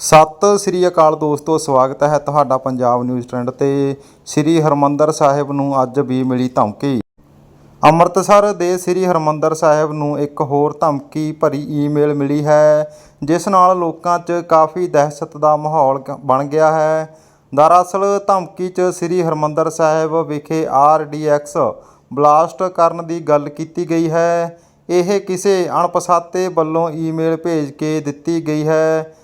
ਸਤਿ ਸ੍ਰੀ ਅਕਾਲ ਦੋਸਤੋ, ਸਵਾਗਤ ਹੈ ਤੁਹਾਡਾ ਪੰਜਾਬ ਨਿਊਜ਼ ਟ੍ਰੈਂਡ ਤੇ। ਸ੍ਰੀ ਹਰਮੰਦਰ ਸਾਹਿਬ ਨੂੰ ਅੱਜ ਵੀ ਮਿਲੀ ਧਮਕੀ। ਅੰਮ੍ਰਿਤਸਰ ਦੇ ਸ੍ਰੀ ਹਰਮੰਦਰ ਸਾਹਿਬ ਨੂੰ ਇੱਕ ਹੋਰ ਧਮਕੀ ਭਰੀ ਈਮੇਲ ਮਿਲੀ ਹੈ, ਜਿਸ ਨਾਲ ਲੋਕਾਂ 'ਚ ਕਾਫੀ ਦਹਿਸ਼ਤ ਦਾ ਮਾਹੌਲ ਬਣ ਗਿਆ ਹੈ। ਦਰਅਸਲ, ਧਮਕੀ 'ਚ ਸ੍ਰੀ ਹਰਮੰਦਰ ਸਾਹਿਬ ਵਿਖੇ ਆਰਡੀਐਕਸ ਬਲਾਸਟ ਕਰਨ ਦੀ ਗੱਲ ਕੀਤੀ ਗਈ ਹੈ। ਇਹ ਕਿਸੇ ਅਣਪਛਾਤੇ ਵੱਲੋਂ ਈਮੇਲ ਭੇਜ ਕੇ ਦਿੱਤੀ ਗਈ ਹੈ।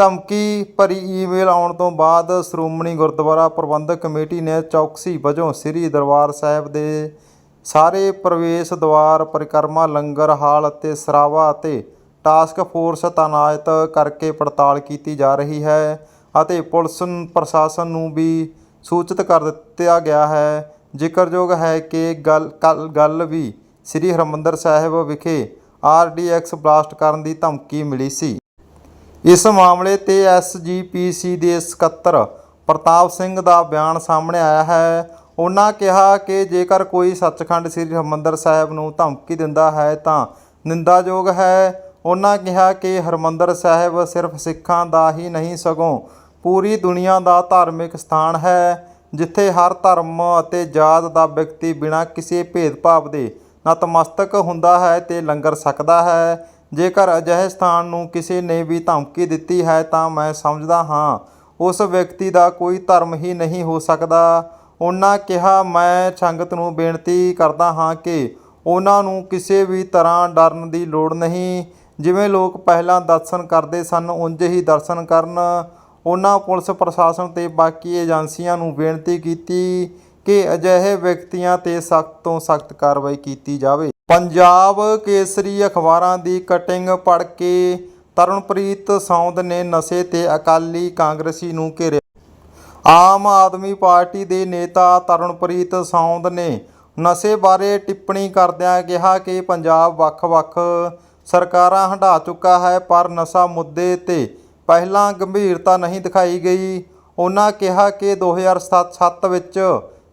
ਧਮਕੀ ਭਰੀ ਈਮੇਲ ਆਉਣ ਤੋਂ ਬਾਅਦ ਸ਼੍ਰੋਮਣੀ ਗੁਰਦੁਆਰਾ ਪ੍ਰਬੰਧਕ ਕਮੇਟੀ ਨੇ ਚੌਕਸੀ ਵਜੋਂ ਸ੍ਰੀ ਦਰਬਾਰ ਸਾਹਿਬ ਦੇ ਸਾਰੇ ਪ੍ਰਵੇਸ਼ ਦੁਆਰ ਪਰਿਕਰਮਾ, ਲੰਗਰ ਹਾਲ ਅਤੇ ਸਰਾਵਾ ਅਤੇ ਟਾਸਕ ਫੋਰਸ ਤਾਇਨਾਤ ਕਰਕੇ ਪੜਤਾਲ ਕੀਤੀ ਜਾ ਰਹੀ ਹੈ ਅਤੇ ਪੁਲਿਸ ਪ੍ਰਸ਼ਾਸਨ ਨੂੰ ਵੀ ਸੂਚਿਤ ਕਰ ਦਿੱਤਾ ਗਿਆ ਹੈ। ਜ਼ਿਕਰਯੋਗ ਹੈ ਕਿ ਗੱਲ ਕੱਲ ਗੱਲ ਵੀ ਸ੍ਰੀ ਹਰਿਮੰਦਰ ਸਾਹਿਬ ਵਿਖੇ ਆਰਡੀਐਕਸ ਬਲਾਸਟ ਕਰਨ ਦੀ ਧਮਕੀ ਮਿਲੀ ਸੀ। ਇਸ ਮਾਮਲੇ ਤੇ ਐਸਜੀਪੀਸੀ ਦੇ ਸਕੱਤਰ ਪ੍ਰਤਾਪ ਸਿੰਘ ਦਾ ਬਿਆਨ ਸਾਹਮਣੇ ਆਇਆ ਹੈ। ਉਹਨਾਂ ਕਿਹਾ ਕਿ ਜੇਕਰ ਕੋਈ ਸੱਚਖੰਡ ਸ੍ਰੀ ਹਰਿਮੰਦਰ ਸਾਹਿਬ ਨੂੰ ਧਮਕੀ ਦਿੰਦਾ ਹੈ ਤਾਂ ਨਿੰਦਾਯੋਗ ਹੈ। ਉਹਨਾਂ ਕਿਹਾ ਕਿ ਹਰਿਮੰਦਰ ਸਾਹਿਬ ਸਿਰਫ ਸਿੱਖਾਂ ਦਾ ਹੀ ਨਹੀਂ, ਸਗੋਂ ਪੂਰੀ ਦੁਨੀਆ ਦਾ ਧਾਰਮਿਕ ਸਥਾਨ ਹੈ, ਜਿੱਥੇ ਹਰ ਧਰਮ ਅਤੇ ਜਾਤ ਦਾ ਵਿਅਕਤੀ ਬਿਨਾਂ ਕਿਸੇ ਭੇਦਭਾਵ ਦੇ ਨਤਮਸਤਕ ਹੁੰਦਾ ਹੈ ਤੇ ਲੰਗਰ ਸਕਦਾ ਹੈ। ਜੇਕਰ ਅਜਿਹੇ ਸਥਾਨ ਨੂੰ ਕਿਸੇ ਨੇ ਵੀ ਧਮਕੀ ਦਿੱਤੀ ਹੈ ਤਾਂ ਮੈਂ ਸਮਝਦਾ ਹਾਂ। ਉਸ ਵਿਅਕਤੀ ਦਾ ਕੋਈ ਧਰਮ ਹੀ ਨਹੀਂ ਹੋ ਸਕਦਾ। ਉਹਨਾਂ ਕਿਹਾ, ਮੈਂ ਸੰਗਤ ਨੂੰ ਬੇਨਤੀ ਕਰਦਾ ਹਾਂ ਕਿ ਉਹਨਾਂ ਨੂੰ ਕਿਸੇ ਵੀ ਤਰ੍ਹਾਂ ਡਰਨ ਦੀ ਲੋੜ ਨਹੀਂ। ਜਿਵੇਂ ਲੋਕ ਪਹਿਲਾਂ ਦਰਸ਼ਨ ਕਰਦੇ ਸਨ, ਉਂਝ ਹੀ ਦਰਸ਼ਨ ਕਰਨ। ਉਹਨਾਂ ਪੁਲਿਸ ਪ੍ਰਸ਼ਾਸਨ ਤੇ ਬਾਕੀ ਏਜੰਸੀਆਂ ਨੂੰ ਬੇਨਤੀ ਕੀਤੀ ਕਿ ਅਜਿਹੇ ਵਿਅਕਤੀਆਂ ਤੇ ਸਖਤ ਤੋਂ ਸਖਤ ਕਾਰਵਾਈ ਕੀਤੀ ਜਾਵੇ। ਪੰਜਾਬ ਕੇਸਰੀ ਅਖਬਾਰਾਂ ਦੀ ਕਟਿੰਗ ਪੜ੍ਹ ਕੇ ਤਰਨਪ੍ਰੀਤ ਸੌਂਦ ਨੇ ਨਸ਼ੇ ਤੇ ਅਕਾਲੀ ਕਾਂਗਰਸੀ ਨੂੰ ਘੇਰਿਆ। ਆਮ ਆਦਮੀ ਪਾਰਟੀ ਦੇ ਨੇਤਾ ਤਰਨਪ੍ਰੀਤ ਸੌਂਦ ਨੇ ਨਸ਼ੇ ਬਾਰੇ ਟਿੱਪਣੀ ਕਰਦਿਆਂ ਕਿਹਾ ਕਿ ਪੰਜਾਬ ਵੱਖ-ਵੱਖ ਸਰਕਾਰਾਂ ਹੰਢਾ ਚੁੱਕਾ ਹੈ, ਪਰ ਨਸ਼ਾ ਮੁੱਦੇ ਤੇ ਪਹਿਲਾਂ ਗੰਭੀਰਤਾ ਨਹੀਂ ਦਿਖਾਈ ਗਈ। ਉਹਨਾਂ ਕਿਹਾ ਕਿ 2007 ਵਿੱਚ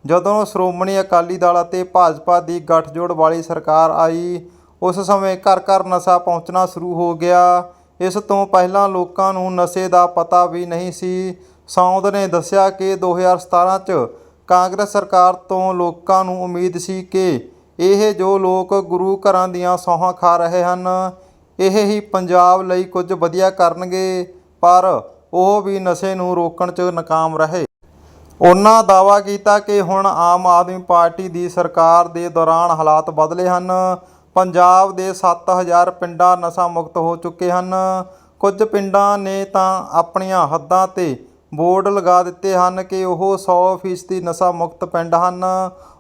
ਜਦੋਂ ਸ਼੍ਰੋਮਣੀ ਅਕਾਲੀ ਦਲ ਅਤੇ ਭਾਜਪਾ ਦੀ ਗੱਠਜੋੜ ਵਾਲੀ ਸਰਕਾਰ ਆਈ, ਉਸ ਸਮੇਂ ਘਰ ਘਰ ਨਸ਼ਾ ਪਹੁੰਚਣਾ ਸ਼ੁਰੂ ਹੋ ਗਿਆ। ਇਸ ਤੋਂ ਪਹਿਲਾਂ ਲੋਕਾਂ ਨੂੰ ਨਸ਼ੇ ਦਾ ਪਤਾ ਵੀ ਨਹੀਂ ਸੀ। ਸੌਂਦ ਨੇ ਦੱਸਿਆ ਕਿ 2017 ਚ ਕਾਂਗਰਸ ਸਰਕਾਰ ਤੋਂ ਲੋਕਾਂ ਨੂੰ ਉਮੀਦ ਸੀ ਕਿ ਇਹ ਜੋ ਲੋਕ ਗੁਰੂ ਘਰਾਂ ਦੀਆਂ ਸੌਹਾਂ ਖਾ ਰਹੇ ਹਨ, ਇਹ ਹੀ ਪੰਜਾਬ ਲਈ ਕੁਝ ਵਧੀਆ ਕਰਨਗੇ, ਪਰ ਉਹ ਵੀ ਨਸ਼ੇ ਨੂੰ ਰੋਕਣ 'ਚ ਨਾਕਾਮ ਰਹੇ। ਉਹਨਾਂ ਦਾਅਵਾ ਕੀਤਾ ਕਿ ਹੁਣ ਆਮ ਆਦਮੀ ਪਾਰਟੀ ਦੀ ਸਰਕਾਰ ਦੇ ਦੌਰਾਨ ਹਾਲਾਤ ਬਦਲੇ ਹਨ। ਪੰਜਾਬ ਦੇ 7000 ਪਿੰਡਾਂ ਨਸ਼ਾ ਮੁਕਤ ਹੋ ਚੁੱਕੇ ਹਨ। ਕੁਝ ਪਿੰਡਾਂ ਨੇ ਤਾਂ ਆਪਣੀਆਂ ਹੱਦਾਂ ਤੇ ਬੋਰਡ ਲਗਾ ਦਿੱਤੇ ਹਨ ਕਿ ਉਹ 100% ਨਸ਼ਾ ਮੁਕਤ ਪਿੰਡ ਹਨ।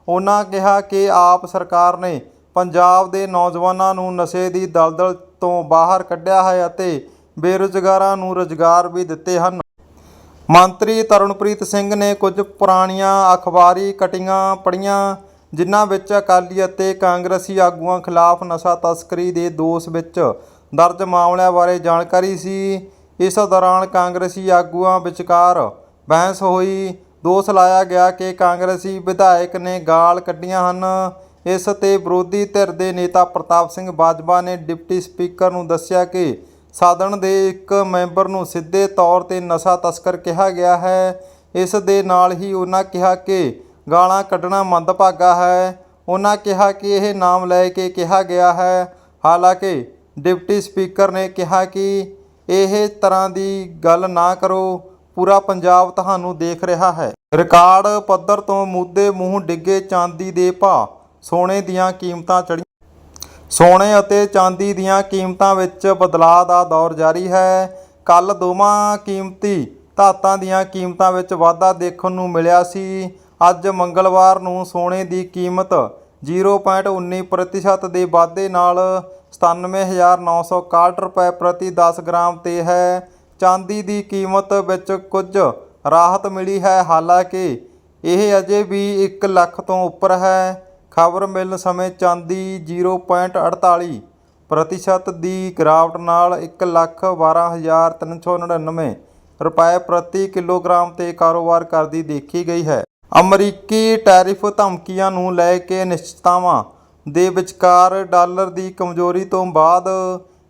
ਉਹਨਾਂ ਕਿਹਾ ਕਿ ਆਪ ਸਰਕਾਰ ਨੇ ਪੰਜਾਬ ਦੇ ਨੌਜਵਾਨਾਂ ਨੂੰ ਨਸ਼ੇ ਦੀ ਦਲਦਲ ਤੋਂ ਬਾਹਰ ਕੱਢਿਆ ਹੈ ਅਤੇ ਬੇਰੁਜ਼ਗਾਰਾਂ ਨੂੰ ਰੁਜ਼ਗਾਰ ਵੀ ਦਿੱਤੇ ਹਨ। ਮੰਤਰੀ ਤਰਨਪ੍ਰੀਤ ਸਿੰਘ ਨੇ ਕੁਝ ਪੁਰਾਣੀਆਂ ਅਖਬਾਰੀ ਕਟਿੰਗਾਂ ਪੜ੍ਹੀਆਂ, ਜਿਨ੍ਹਾਂ ਵਿੱਚ ਅਕਾਲੀ ਅਤੇ ਕਾਂਗਰਸੀ ਆਗੂਆਂ ਖਿਲਾਫ ਨਸ਼ਾ ਤਸਕਰੀ ਦੇ ਦੋਸ਼ ਵਿੱਚ ਦਰਜ ਮਾਮਲਿਆਂ ਬਾਰੇ ਜਾਣਕਾਰੀ ਸੀ। ਇਸ ਦੌਰਾਨ ਕਾਂਗਰਸੀ ਆਗੂਆਂ ਵਿਚਕਾਰ ਬਹਿਸ ਹੋਈ। ਦੋਸ਼ ਲਾਇਆ ਗਿਆ ਕਿ ਕਾਂਗਰਸੀ ਵਿਧਾਇਕ ਨੇ ਗਾਲ ਕੱਢੀਆਂ ਹਨ। ਇਸ ਤੇ ਵਿਰੋਧੀ ਧਿਰ ਦੇ ਨੇਤਾ ਪ੍ਰਤਾਪ ਸਿੰਘ ਬਾਜਵਾ ਨੇ ਡਿਪਟੀ ਸਪੀਕਰ ਨੂੰ ਦੱਸਿਆ ਕਿ ਸਾਧਨ ਦੇ ਇੱਕ ਮੈਂਬਰ ਨੂੰ ਸਿੱਧੇ ਤੌਰ ਤੇ ਨਸ਼ਾ ਤਸਕਰ ਕਿਹਾ ਗਿਆ ਹੈ। ਇਸ ਦੇ ਨਾਲ ਹੀ ਉਹਨਾਂ ਕਿਹਾ ਕਿ ਗਾਲਾਂ ਕੱਢਣਾ ਮੰਦਭਾਗਾ ਹੈ। ਉਹਨਾਂ ਕਿਹਾ ਕਿ ਇਹ ਨਾਮ ਲੈ ਕੇ ਕਿਹਾ ਗਿਆ ਹੈ। ਹਾਲਾਂਕਿ ਡਿਪਟੀ ਸਪੀਕਰ ਨੇ ਕਿਹਾ ਕਿ ਇਹ ਤਰ੍ਹਾਂ ਦੀ ਗੱਲ ਨਾ ਕਰੋ। ਪੂਰਾ ਪੰਜਾਬ ਤੁਹਾਨੂੰ ਦੇਖ ਰਿਹਾ ਹੈ। ਰਿਕਾਰਡ ਪੱਧਰ ਤੋਂ ਮੁੱਦੇ ਮੂੰਹ ਡਿੱਗੇ ਚਾਂਦੀ ਦੇ ਭਾਅ। ਸੋਨੇ ਦੀਆਂ ਕੀਮਤਾਂ ਚੜ੍ਹੀਆਂ ਸੋਨੇ ਅਤੇ ਚਾਂਦੀ ਦੀਆਂ ਕੀਮਤਾਂ ਵਿੱਚ ਬਦਲਾਅ ਦਾ ਦੌਰ ਜਾਰੀ ਹੈ। ਕੱਲ ਦੋਵਾਂ ਕੀਮਤੀ ਧਾਤਾਂ ਦੀਆਂ ਕੀਮਤਾਂ ਵਿੱਚ ਵਾਧਾ ਦੇਖਣ ਨੂੰ ਮਿਲਿਆ ਸੀ। ਅੱਜ ਮੰਗਲਵਾਰ ਨੂੰ ਸੋਨੇ ਦੀ ਕੀਮਤ 0.19% ਦੇ ਵਾਧੇ ਨਾਲ 97961 ਰੁਪਏ ਪ੍ਰਤੀ 10 ਗ੍ਰਾਮ ਤੇ ਹੈ। ਚਾਂਦੀ ਦੀ ਕੀਮਤ ਵਿੱਚ ਕੁਝ ਰਾਹਤ ਮਿਲੀ ਹੈ। ਹਾਲਾਂਕਿ ਇਹ ਅਜੇ ਵੀ 1 ਲੱਖ ਤੋਂ ਉੱਪਰ ਹੈ। ਖਬਰ ਮਿਲਣ ਸਮੇਂ ਚਾਂਦੀ 0.48 ਪ੍ਰਤੀਸ਼ਤ ਦੀ ਗਿਰਾਵਟ ਨਾਲ 112399 ਰੁਪਏ ਪ੍ਰਤੀ ਕਿਲੋਗ੍ਰਾਮ ਤੇ ਕਾਰੋਬਾਰ ਕਰਦੀ ਦੇਖੀ ਗਈ ਹੈ। ਅਮਰੀਕੀ ਟੈਰਿਫ ਧਮਕੀਆਂ ਨੂੰ ਲੈ ਕੇ ਨਿਸ਼ਚਿਤਤਾਵਾਂ ਦੇ ਵਿਚਕਾਰ ਡਾਲਰ ਦੀ ਕਮਜ਼ੋਰੀ ਤੋਂ ਬਾਅਦ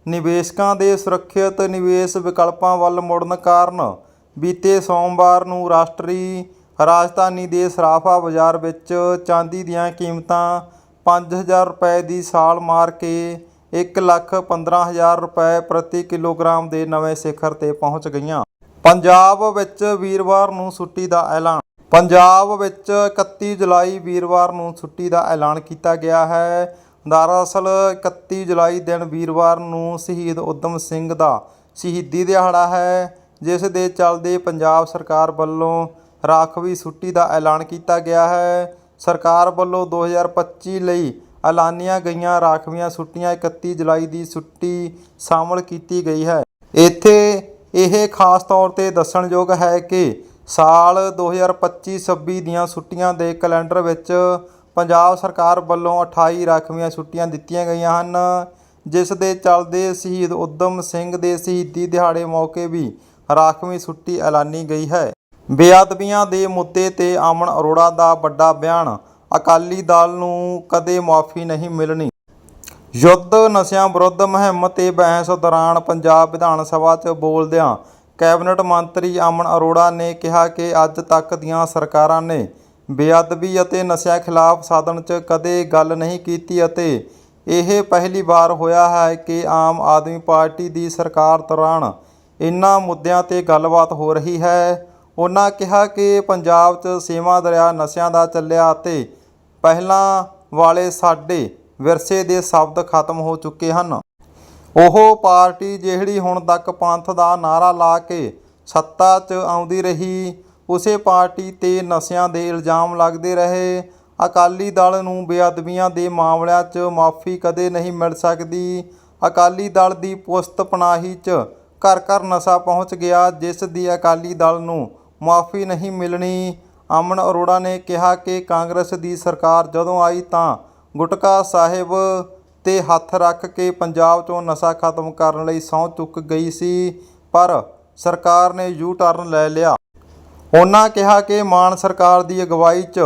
ਨਿਵੇਸ਼ਕਾਂ ਦੇ ਸੁਰੱਖਿਅਤ ਨਿਵੇਸ਼ ਵਿਕਲਪਾਂ ਵੱਲ ਮੁੜਨ ਕਾਰਨ ਬੀਤੇ ਸੋਮਵਾਰ ਨੂੰ ਰਾਸ਼ਟਰੀ ਰਾਜਧਾਨੀ ਦੇ ਸਰਾਫਾ ਬਾਜ਼ਾਰ ਵਿੱਚ ਚਾਂਦੀ ਦੀਆਂ ਕੀਮਤਾਂ 5000 ਰੁਪਏ ਦੀ ਸਾਲ ਮਾਰ ਕੇ ਇੱਕ ਲੱਖ 15000 ਰੁਪਏ ਪ੍ਰਤੀ ਕਿਲੋਗ੍ਰਾਮ ਦੇ ਨਵੇਂ ਸਿਖਰ ਤੇ ਪਹੁੰਚ ਗਈਆਂ। ਪੰਜਾਬ ਵਿੱਚ ਵੀਰਵਾਰ ਨੂੰ ਛੁੱਟੀ ਦਾ ਐਲਾਨ। ਪੰਜਾਬ ਵਿੱਚ 31 ਜੁਲਾਈ ਵੀਰਵਾਰ ਨੂੰ ਛੁੱਟੀ ਦਾ ਐਲਾਨ ਕੀਤਾ ਗਿਆ ਹੈ। ਦਰਅਸਲ 31 ਜੁਲਾਈ ਦਿਨ ਵੀਰਵਾਰ ਨੂੰ ਸ਼ਹੀਦ ਊਧਮ ਸਿੰਘ ਦਾ ਸ਼ਹੀਦੀ ਦਿਹਾੜਾ ਹੈ, ਜਿਸ ਦੇ ਚੱਲਦੇ ਪੰਜਾਬ ਸਰਕਾਰ ਵੱਲੋਂ ਰਾਖਵੀ ਛੁੱਟੀ ਦਾ ਐਲਾਨ ਕੀਤਾ ਗਿਆ ਹੈ। ਸਰਕਾਰ ਵੱਲੋਂ 2025 ਲਈ ਐਲਾਨੀਆਂ ਗਈਆਂ ਰਾਖਵੀਆਂ ਛੁੱਟੀਆਂ 31 ਜੁਲਾਈ ਦੀ ਛੁੱਟੀ ਸ਼ਾਮਲ ਕੀਤੀ ਗਈ ਹੈ। ਇੱਥੇ ਇਹ ਖਾਸ ਤੌਰ ਤੇ ਦੱਸਣਯੋਗ ਹੈ ਕਿ ਸਾਲ 2025-26 ਦੀਆਂ ਛੁੱਟੀਆਂ ਦੇ ਕੈਲੰਡਰ ਵਿੱਚ ਪੰਜਾਬ ਸਰਕਾਰ ਵੱਲੋਂ 28 ਰਾਖਵੀਆਂ ਛੁੱਟੀਆਂ ਦਿੱਤੀਆਂ ਗਈਆਂ ਹਨ, ਜਿਸ ਦੇ ਚੱਲਦੇ ਸ਼ਹੀਦ ਊਧਮ ਸਿੰਘ ਦੇ ਸ਼ਹੀਦੀ ਦਿਹਾੜੇ ਮੌਕੇ ਵੀ ਰਾਖਵੀਂ ਛੁੱਟੀ ਐਲਾਨੀ ਗਈ ਹੈ। ਬੇਅਦਬੀਆਂ ਦੇ ਮੁੱਦੇ ਤੇ ਅਮਨ ਅਰੋੜਾ ਦਾ ਵੱਡਾ ਬਿਆਨ। ਅਕਾਲੀ ਦਲ ਨੂੰ ਕਦੇ ਮਾਫੀ ਨਹੀਂ ਮਿਲਣੀ। ਯੁੱਧ ਨਸ਼ਿਆਂ ਵਿਰੁੱਧ ਮੁਹਿੰਮ ਤੇ ਬਹਿਸ ਦੌਰਾਨ ਪੰਜਾਬ ਵਿਧਾਨ ਸਭਾ 'ਚ ਬੋਲਦਿਆਂ ਕੈਬਨਿਟ ਮੰਤਰੀ ਅਮਨ ਅਰੋੜਾ ਨੇ ਕਿਹਾ ਕਿ ਅੱਜ ਤੱਕ ਦੀਆਂ ਸਰਕਾਰਾਂ ਨੇ ਬੇਅਦਬੀ ਅਤੇ ਨਸ਼ਿਆਂ ਖਿਲਾਫ ਸਾਧਨ 'ਚ ਕਦੇ ਗੱਲ ਨਹੀਂ ਕੀਤੀ ਅਤੇ ਇਹ ਪਹਿਲੀ ਵਾਰ ਹੋਇਆ ਹੈ ਕਿ ਆਮ ਆਦਮੀ ਪਾਰਟੀ ਦੀ ਸਰਕਾਰ ਦੌਰਾਨ ਇਨ੍ਹਾਂ ਮੁੱਦਿਆਂ ਤੇ ਗੱਲਬਾਤ ਹੋ ਰਹੀ ਹੈ। ਉਹਨਾਂ ਕਿਹਾ ਕਿ ਪੰਜਾਬ 'ਚ ਸੇਵਾ ਦਰਿਆ ਨਸ਼ਿਆਂ ਦਾ ਚੱਲਿਆ ਅਤੇ ਪਹਿਲਾਂ ਵਾਲੇ ਸਾਡੇ ਵਿਰਸੇ ਦੇ ਸ਼ਬਦ ਖਤਮ ਹੋ ਚੁੱਕੇ ਹਨ। ਉਹ ਪਾਰਟੀ ਜਿਹੜੀ ਹੁਣ ਤੱਕ ਪੰਥ ਦਾ ਨਾਰਾ ਲਾ ਕੇ ਸੱਤਾ 'ਚ ਆਉਂਦੀ ਰਹੀ, ਉਸੇ ਪਾਰਟੀ ਤੇ ਨਸ਼ਿਆਂ ਦੇ ਇਲਜ਼ਾਮ ਲੱਗਦੇ ਰਹੇ। ਅਕਾਲੀ ਦਲ ਨੂੰ ਬੇਅਦਬੀਆਂ ਦੇ ਮਾਮਲਿਆਂ 'ਚ ਮਾਫੀ ਕਦੇ ਨਹੀਂ ਮਿਲ ਸਕਦੀ। ਅਕਾਲੀ ਦਲ ਦੀ ਪੁਸਤ ਪਨਾਹੀ 'ਚ ਘਰ ਘਰ ਨਸ਼ਾ ਪਹੁੰਚ ਗਿਆ, ਜਿਸ ਦੀ ਅਕਾਲੀ ਦਲ ਨੂੰ ਮੁਆਫ਼ੀ ਨਹੀਂ ਮਿਲਣੀ। ਅਮਨ ਅਰੋੜਾ ਨੇ ਕਿਹਾ ਕਿ ਕਾਂਗਰਸ ਦੀ ਸਰਕਾਰ ਜਦੋਂ ਆਈ ਤਾਂ ਗੁਟਕਾ ਸਾਹਿਬ ਤੇ ਹੱਥ ਰੱਖ ਕੇ ਪੰਜਾਬ 'ਚੋਂ ਨਸ਼ਾ ਖਤਮ ਕਰਨ ਲਈ ਸਹੁੰ ਚੁੱਕ ਗਈ ਸੀ, ਪਰ ਸਰਕਾਰ ਨੇ ਯੂ ਟਰਨ ਲੈ ਲਿਆ। ਉਹਨਾਂ ਕਿਹਾ ਕਿ ਮਾਨ ਸਰਕਾਰ ਦੀ ਅਗਵਾਈ 'ਚ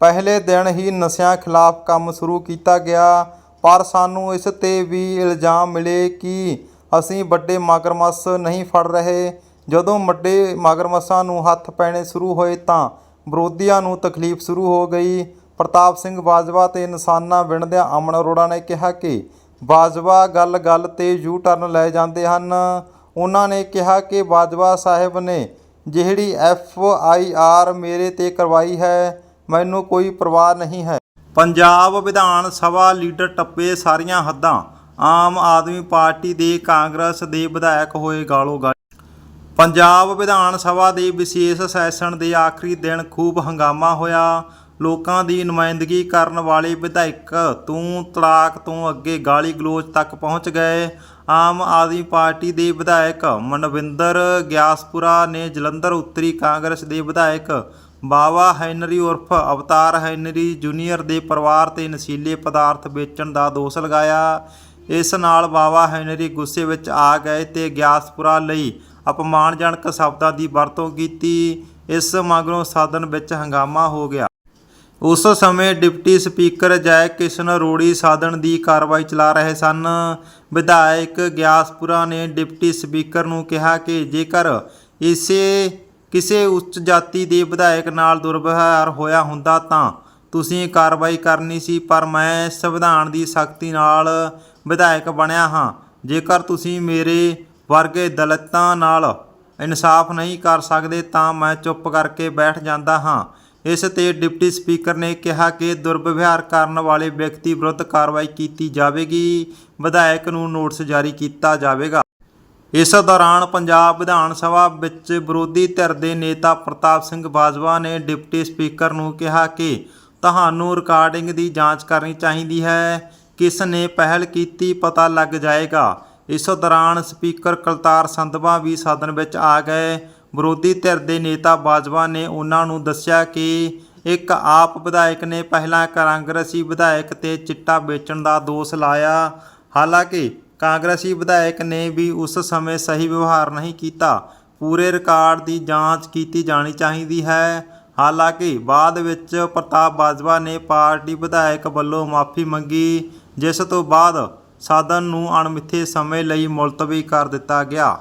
ਪਹਿਲੇ ਦਿਨ ਹੀ ਨਸ਼ਿਆਂ ਖਿਲਾਫ ਕੰਮ ਸ਼ੁਰੂ ਕੀਤਾ ਗਿਆ, ਪਰ ਸਾਨੂੰ ਇਸ ਤੇ ਵੀ ਇਲਜ਼ਾਮ ਮਿਲੇ ਕਿ ਅਸੀਂ ਵੱਡੇ ਮਗਰਮੱਸ ਨਹੀਂ ਫੜ ਰਹੇ। ਜਦੋਂ ਵੱਡੇ ਮਗਰਮੱਛਾਂ ਨੂੰ ਹੱਥ ਪੈਣੇ ਸ਼ੁਰੂ ਹੋਏ ਤਾਂ ਵਿਰੋਧੀਆਂ ਨੂੰ ਤਕਲੀਫ ਸ਼ੁਰੂ ਹੋ ਗਈ। ਪ੍ਰਤਾਪ ਸਿੰਘ ਬਾਜਵਾ ਤੇ ਨਿਸ਼ਾਨਾ ਵਿਣਦਿਆਂ ਅਮਨ ਅਰੋੜਾ ਨੇ ਕਿਹਾ ਕਿ ਬਾਜਵਾ ਗੱਲ-ਗੱਲ ਤੇ ਯੂ ਟਰਨ ਲੈ ਜਾਂਦੇ ਹਨ। ਉਹਨਾਂ ਨੇ ਕਿਹਾ ਕਿ ਬਾਜਵਾ ਸਾਹਿਬ ਨੇ ਜਿਹੜੀ ਐਫ ਆਈ ਆਰ ਮੇਰੇ ਤੇ ਕਰਵਾਈ ਹੈ, ਮੈਨੂੰ ਕੋਈ ਪਰਵਾਹ ਨਹੀਂ ਹੈ। ਪੰਜਾਬ ਵਿਧਾਨ ਸਭਾ ਲੀਡਰ ਟੱਪੇ ਸਾਰੀਆਂ ਹੱਦਾਂ। ਆਮ ਆਦਮੀ ਪਾਰਟੀ ਦੇ ਕਾਂਗਰਸ ਦੇ ਵਿਧਾਇਕ ਹੋਏ ਗਾਲੋ ਗਾ ਪੰਜਾਬ ਵਿਧਾਨ ਸਭਾ ਦੇ ਵਿਸ਼ੇਸ਼ ਸੈਸ਼ਨ ਦੇ ਆਖਰੀ ਦਿਨ ਖੂਬ ਹੰਗਾਮਾ ਹੋਇਆ। ਲੋਕਾਂ ਦੀ ਨੁਮਾਇੰਦਗੀ ਕਰਨ ਵਾਲੇ ਵਿਧਾਇਕ ਤੂੰ ਤਲਾਕ ਤੋਂ ਅੱਗੇ ਗਾਲੀ ਗਲੋਚ ਤੱਕ ਪਹੁੰਚ ਗਏ। ਆਮ ਆਦਮੀ ਪਾਰਟੀ ਦੇ ਵਿਧਾਇਕ ਮਨਵਿੰਦਰ ਗਿਆਸਪੁਰਾ ਨੇ ਜਲੰਧਰ ਉੱਤਰੀ ਕਾਂਗਰਸ ਦੇ ਵਿਧਾਇਕ ਬਾਵਾ ਹੈਨਰੀ ਉਰਫ ਅਵਤਾਰ ਹੈਨਰੀ ਜੂਨੀਅਰ ਦੇ ਪਰਿਵਾਰ ਤੇ ਨਸ਼ੀਲੇ ਪਦਾਰਥ ਵੇਚਣ ਦਾ ਦੋਸ਼ ਲਗਾਇਆ। ਇਸ ਨਾਲ ਬਾਵਾ ਹੈਨਰੀ ਗੁੱਸੇ ਵਿੱਚ ਆ ਗਏ ਤੇ ਗਿਆਸਪੁਰਾ ਲਈ ਅਪਮਾਨਜਨਕ ਸ਼ਬਦਾਂ ਦੀ ਵਰਤੋਂ ਕੀਤੀ। ਇਸ ਮਗਰੋਂ ਸਦਨ ਵਿੱਚ ਹੰਗਾਮਾ ਹੋ ਗਿਆ। ਉਸ ਸਮੇਂ ਡਿਪਟੀ ਸਪੀਕਰ ਜੈ ਕਿਸ਼ਨ ਰੋੜੀ ਸਾਧਨ ਦੀ ਕਾਰਵਾਈ ਚਲਾ ਰਹੇ ਸਨ। ਵਿਧਾਇਕ ਗਿਆਸਪੁਰਾ ਨੇ ਡਿਪਟੀ ਸਪੀਕਰ ਨੂੰ ਕਿਹਾ ਕਿ ਜੇਕਰ ਇਸੇ, ਕਿਸੇ ਉੱਚ ਜਾਤੀ ਦੇ ਵਿਧਾਇਕ ਨਾਲ ਦੁਰਵਿਵਹਾਰ ਹੋਇਆ ਹੁੰਦਾ ਤਾਂ ਤੁਸੀਂ ਕਾਰਵਾਈ ਕਰਨੀ ਸੀ, ਪਰ ਮੈਂ ਸੰਵਿਧਾਨ ਦੀ ਸਖਤੀ ਨਾਲ ਵਿਧਾਇਕ ਬਣਿਆ ਹਾਂ। ਜੇਕਰ ਤੁਸੀਂ ਮੇਰੇ ਵਰਗੇ ਦਲਿਤਾਂ ਨਾਲ ਇਨਸਾਫ ਨਹੀਂ ਕਰ ਸਕਦੇ ਤਾਂ ਮੈਂ ਚੁੱਪ ਕਰਕੇ ਬੈਠ ਜਾਂਦਾ ਹਾਂ। ਇਸ ਤੇ ਡਿਪਟੀ ਸਪੀਕਰ ਨੇ ਕਿਹਾ ਕਿ ਦੁਰਵਿਵਹਾਰ ਕਰਨ ਵਾਲੇ ਵਿਅਕਤੀ ਵਿਰੁੱਧ ਕਾਰਵਾਈ ਕੀਤੀ ਜਾਵੇਗੀ। ਵਿਧਾਇਕ ਨੂੰ ਨੋਟਿਸ ਜਾਰੀ ਕੀਤਾ ਜਾਵੇਗਾ। ਇਸ ਦੌਰਾਨ ਪੰਜਾਬ ਵਿਧਾਨ ਸਭਾ ਵਿੱਚ ਵਿਰੋਧੀ ਧਿਰ ਦੇ ਨੇਤਾ ਪ੍ਰਤਾਪ ਸਿੰਘ ਬਾਜਵਾ ਨੇ ਡਿਪਟੀ ਸਪੀਕਰ ਨੂੰ ਕਿਹਾ ਕਿ ਤੁਹਾਨੂੰ ਰਿਕਾਰਡਿੰਗ ਦੀ ਜਾਂਚ ਕਰਨੀ ਚਾਹੀਦੀ ਹੈ। ਕਿਸ ਨੇ ਪਹਿਲ ਕੀਤੀ ਪਤਾ ਲੱਗ ਜਾਏਗਾ। ਇਸ ਦੌਰਾਨ ਸਪੀਕਰ ਕਲਤਾਰ ਸੰਧਵਾ ਵੀ ਸਦਨ ਵਿੱਚ ਆ ਗਏ। ਵਿਰੋਧੀ ਧਿਰ ਦੇ ਨੇਤਾ ਬਾਜਵਾ ਨੇ ਉਹਨਾਂ ਨੂੰ ਦੱਸਿਆ ਕਿ ਇੱਕ ਆਪ ਵਿਧਾਇਕ ਨੇ ਪਹਿਲਾਂ ਕਾਂਗਰਸੀ ਵਿਧਾਇਕ ਤੇ ਚਿੱਟਾ ਵੇਚਣ ਦਾ ਦੋਸ਼ ਲਾਇਆ। ਹਾਲਾਂਕਿ ਕਾਂਗਰਸੀ ਵਿਧਾਇਕ ਨੇ ਵੀ ਉਸ ਸਮੇਂ ਸਹੀ ਵਿਵਹਾਰ ਨਹੀਂ ਕੀਤਾ। ਪੂਰੇ ਰਿਕਾਰਡ ਦੀ ਜਾਂਚ ਕੀਤੀ ਜਾਣੀ ਚਾਹੀਦੀ ਹੈ। ਹਾਲਾਂਕਿ ਬਾਅਦ ਵਿੱਚ ਪ੍ਰਤਾਪ ਬਾਜਵਾ ਨੇ ਪਾਰਟੀ ਵਿਧਾਇਕ ਵੱਲੋਂ ਮਾਫੀ ਮੰਗੀ, ਜਿਸ ਤੋਂ ਬਾਅਦ ਸਦਨ ਨੂੰ ਅਣਮਿੱਥੇ ਸਮੇਂ ਲਈ ਮੁਲਤਵੀ ਕਰ ਦਿੱਤਾ ਗਿਆ।